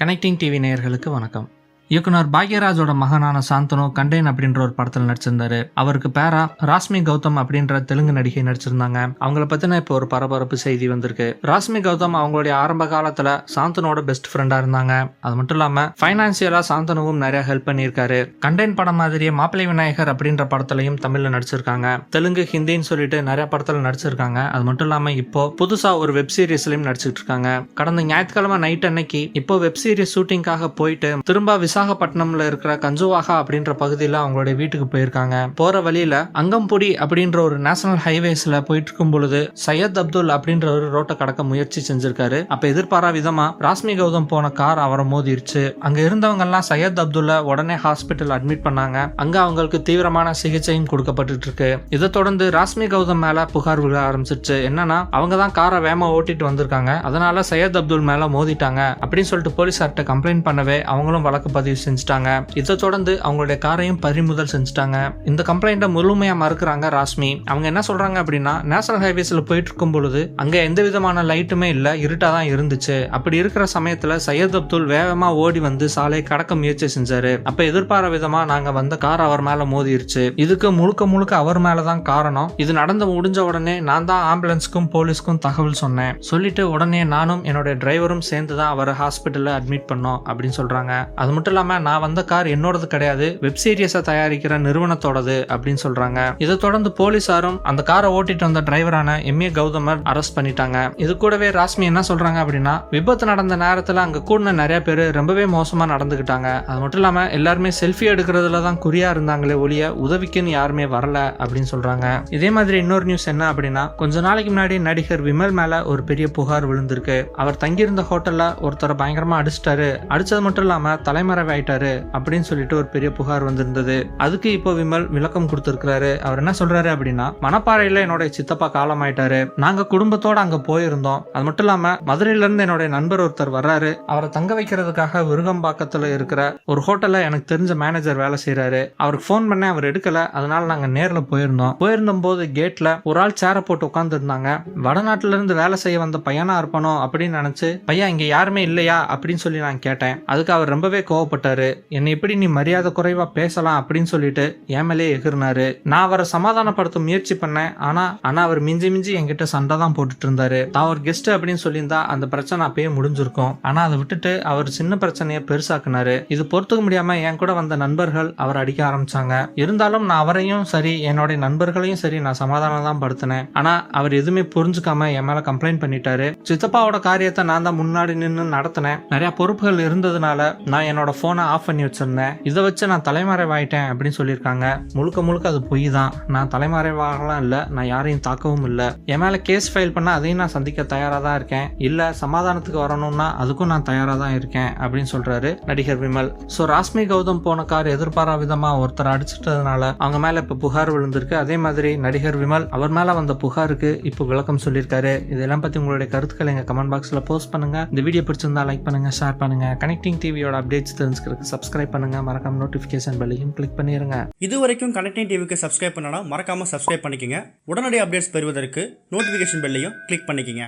Connecting TV நேயர்களுக்கு வணக்கம். இயக்குனர் பாக்யராஜோட மகனான சாந்தனு கண்டேன் அப்படின்ற ஒரு படத்தில் நடிச்சிருந்தாரு. அவருக்கு பேரா ராஸ்மி கௌதம் அப்படின்ற தெலுங்கு நடிகை நடிச்சிருந்தாங்க. அவங்கள பத்தின இப்போ ஒரு பரபரப்பு செய்தி வந்திருக்கு. ராஸ்மி கௌதம் அவங்களுடைய ஆரம்ப காலத்துல சாந்தனோட பெஸ்ட் ஃப்ரெண்டா இருந்தாங்க. அது மட்டும் இல்லாம பைனான்சியலா சாந்தனுவும் நிறைய ஹெல்ப் பண்ணியிருக்காரு. கண்டேன் படம் மாதிரியே மாப்பிள்ளை விநாயகர் அப்படின்ற படத்துலையும் தமிழ்ல நடிச்சிருக்காங்க. தெலுங்கு ஹிந்தின்னு சொல்லிட்டு நிறைய படத்துல நடிச்சிருக்காங்க. அது மட்டும் இல்லாம இப்போ புதுசா ஒரு வெப் சீரிஸ்லயும் நடிச்சிட்டு இருக்காங்க. கடந்த ஞாயிற்றுக்கிழமை நைட் அன்னைக்கு இப்போ வெப் சீரிஸ் ஷூட்டிங்காக போயிட்டு திரும்ப விசாகப்பட்டினம்ல இருக்கிற கஞ்சுவாகா அப்படின்ற பகுதியில் அவங்களுடைய வீட்டுக்கு போயிருக்காங்க. போற வழியில அங்கம்புடி அப்படின்ற ஒரு நேஷனல் ஹைவேஸ்ல போயிட்டு இருக்கும் பொழுது சையத் அப்துல் அப்படின்ற ஒரு ரோட்டை கடக்க முயற்சி செஞ்சிருக்காரு. அப்ப எதிர்பாரா விதமா ராஸ்மி கௌதம் போன கார் அவரை மோதிருச்சு. அங்க இருந்தவங்க எல்லாம் சையத் அப்துல்ல உடனே ஹாஸ்பிட்டல் அட்மிட் பண்ணாங்க. அங்க அவங்களுக்கு தீவிரமான சிகிச்சையும் கொடுக்கப்பட்டு இருக்கு இதை தொடர்ந்து ராஸ்மி கௌதம் மேல புகார் விழ ஆரம்பிச்சிருச்சு. என்னன்னா அவங்க தான் காரை வேகமா ஓட்டிட்டு வந்திருக்காங்க. அதனால சையத் அப்துல் மேல மோதிட்டாங்க. அப்படின்னு சொல்லிட்டு போலீஸார்ட்ட கம்ப்ளைண்ட் பண்ணவே அவங்களும் வழக்கு பதிவு செஞ்சுட்டாங்க. இதை தொடர்ந்து அவங்களுடைய காரையும் பறிமுதல் செஞ்சுட்டாங்க. இந்த கம்ப்ளைண்ட்டை முழுமையாக மறுக்கிறாங்க ராஸ்மி அவங்க என்ன சொல்றாங்க அப்படின்னா நேஷனல் ஹைவேஸில் போயிட்டு இருக்கும் பொழுது அங்கே எந்த விதமான லைட்டுமே இல்லை இருட்டாக தான் இருந்துச்சு. அப்படி இருக்கிற சமயத்தில் சையத் அப்துல் வேகமாக ஓடி வந்து சாலை கடக்க முயற்சி செஞ்சாரு. அப்போ எதிர்பார விதமாக நாங்கள் வந்த கார் அவர் மேலே மோதிருச்சு. இதுக்கு முழுக்க முழுக்க அவர் மேலதான் காரணம். இது நடந்து முடிஞ்ச உடனே நான் தான் ஆம்புலன்ஸ்க்கும் போலீஸ்க்கும் தகவல் சொன்னேன். சொல்லிட்டு உடனே நானும் என்னோட டிரைவரும் சேர்ந்து தான் அவரை ஹாஸ்பிட்டலில் அட்மிட் பண்ணோம் அப்படின்னு சொல்கிறாங்க அது மட்டும் இல்லாம நான் வந்த கார் என்னோடது கிடையாது. வெப் சீரியஸை தயாரிக்கிற நிறுவனத்தோடது அப்படின்னு சொல்றாங்க. இதை தொடர்ந்து போலீசாரும் அந்த காரை ஓட்டிட்டு வந்த டிரைவரான எம் ஏ கௌதமர் அரெஸ்ட் பண்ணிட்டாங்க. இது கூடவே ராஸ்மி என்ன சொல்றாங்க அப்படின்னா விபத்து நடந்த நேரத்துல அங்க கூடின நிறைய பேர் ரொம்பவே மோசமா நடந்துக்கிட்டாங்க அது மட்டும் இல்லாம எல்லாருமே செல்ஃபி எடுக்கிறதுல தான் குறியா இருந்தாங்களே ஒழிய உதவிக்குன்னு யாருமே வரல அப்படின்னு சொல்றாங்க. இதே மாதிரி இன்னொரு நியூஸ் என்ன அப்படின்னா கொஞ்ச நாளைக்கு முன்னாடி நடிகர் விமல் மேல ஒரு பெரிய புகார் விழுந்திருக்கு. அவர் தங்கியிருந்த ஹோட்டல்ல ஒருத்தரை பயங்கரமா அடிச்சிட்டாரு. அடிச்சது மட்டும் இல்லாம தலைமறை ஆயிட்டாரு அப்படின்னு சொல்லிட்டு ஒரு பெரிய புகார் வந்திருந்தது. அதுக்கு இப்போ விமல் விளக்கம் கொடுத்திருக்கிறாரு. அவர் என்ன சொல்றாரு அப்படின்னா மணப்பாறையில என்னோட சித்தப்பா காலம் ஆயிட்டாரு நாங்க குடும்பத்தோட அங்க போயிருந்தோம். அது மட்டும் இல்லாம மதுரையில இருந்து என்னுடைய நண்பர் ஒருத்தர் வர்றாரு. அவரை தங்க வைக்கிறதுக்காக விருகம்பாக்கத்துல இருக்கிற ஒரு ஹோட்டல்ல எனக்கு தெரிஞ்ச மேனேஜர் வேலை செய்யறாரு அவருக்கு ஃபோன் பண்ண அவர் எடுக்கல. அதனால நாங்க நேர்ல போயிருந்தோம். போயிருந்த போது கேட்ல ஒரு ஆள் சேரை போட்டு உட்கார்ந்து இருந்தாங்க வடநாட்டுல இருந்து வேலை செய்ய வந்த பையனா இருப்பானோ அப்படின்னு நினைச்சு பையன் இங்க யாருமே இல்லையா? அப்படின்னு சொல்லி நான் கேட்டேன். அதுக்கு அவர் ரொம்பவே கோவப்பட்டாரு. என்னை எப்படி நீ மரியாதை குறைவா பேசலாம்? அப்படின்னு சொல்லிட்டு என் மேலே எகிர்னாரு. நான் அவரை சமாதானப்படுத்த முயற்சி பண்ணேன். ஆனா ஆனா அவர் மிஞ்சி மிஞ்சி என்கிட்ட சண்டை தான் போட்டுட்டு இருந்தாரு தான் ஒரு கெஸ்ட் அப்படின்னு சொல்லியிருந்தா அந்த பிரச்சனை அப்பயே முடிஞ்சிருக்கும். ஆனா அதை விட்டுட்டு அவர் சின்ன பிரச்சனையை பெருசாக்குனாரு. இது பொறுத்துக்க முடியாம என் கூட வந்த நண்பர்கள் அவர் அடிக்க ஆரம்பிச்சாங்க. இருந்தாலும் நான் அவரையும் சரி என்னுடைய நண்பர்களையும் சரி நான் சமாதானம் தான் படுத்தினேன். ஆனா அவர் எதுவுமே புரிஞ்சுக்காம என் மேல கம்ப்ளைண்ட் பண்ணிட்டாரு. சித்தப்பாவோட காரியத்தை நான் தான் முன்னாடி நின்று நடத்தினேன். நிறைய பொறுப்புகள் இருந்ததுனால நான் என்னோட ஃபோனை ஆஃப் பண்ணி வச்சுருந்தேன். இதை வச்சு நான் தலைமறைவாயிட்டேன் அப்படின்னு சொல்லியிருக்காங்க. முழுக்க முழுக்க அது பொய் தான். நான் தலைமறைவாகலாம் இல்லை நான் யாரையும் தாக்கவும் இல்லை. என் மேலே கேஸ் ஃபைல் பண்ணால் அதையும் நான் சந்திக்க தயாராக தான் இருக்கேன். இல்லை சமாதானத்துக்கு வரணும்னா அதுக்கும் நான் தயாராக தான் இருக்கேன் அப்படின்னு சொல்கிறாரு நடிகர் விமல். ஸோ ராஸ்மி கௌதம் போன கார் எதிர்பாரா விதமாக ஒருத்தர் அடிச்சிட்டதுனால அவங்க மேலே இப்போ புகார் விழுந்திருக்கு. அதே மாதிரி நடிகர் விமல் அவர் மேலே வந்த புகாருக்கு இப்போ விளக்கம் சொல்லியிருக்காரு. இதெல்லாம் பற்றி உங்களுடைய கருத்துக்களை எங்கள் கமெண்ட் பாக்ஸில் போஸ்ட் பண்ணுங்க. இந்த வீடியோ பிடிச்சிருந்தா லைக் பண்ணுங்க ஷேர் பண்ணுங்க. கனெக்டிங் டிவியோட அப்டேட்ஸ் தெரிஞ்சுக்கிறதுக்கு சப்ஸ்கிரைப் பண்ணுங்க. மறக்காம நோட்டிஃபிகேஷன் பெல்லையும் கிளிக் பண்ணிடுங்க இது வரைக்கும் கனெக்டிங் டிவிக்கு சப்ஸ்கிரைப் பண்ணனா மறக்காமல் சப்ஸ்கிரைப் பண்ணிக்கங்க. உடனடி அப்டேட்ஸ் பெறுவதற்கு நோட்டிஃபிகேஷன் பெல்லையும் கிளிக் பண்ணிக்கங்க.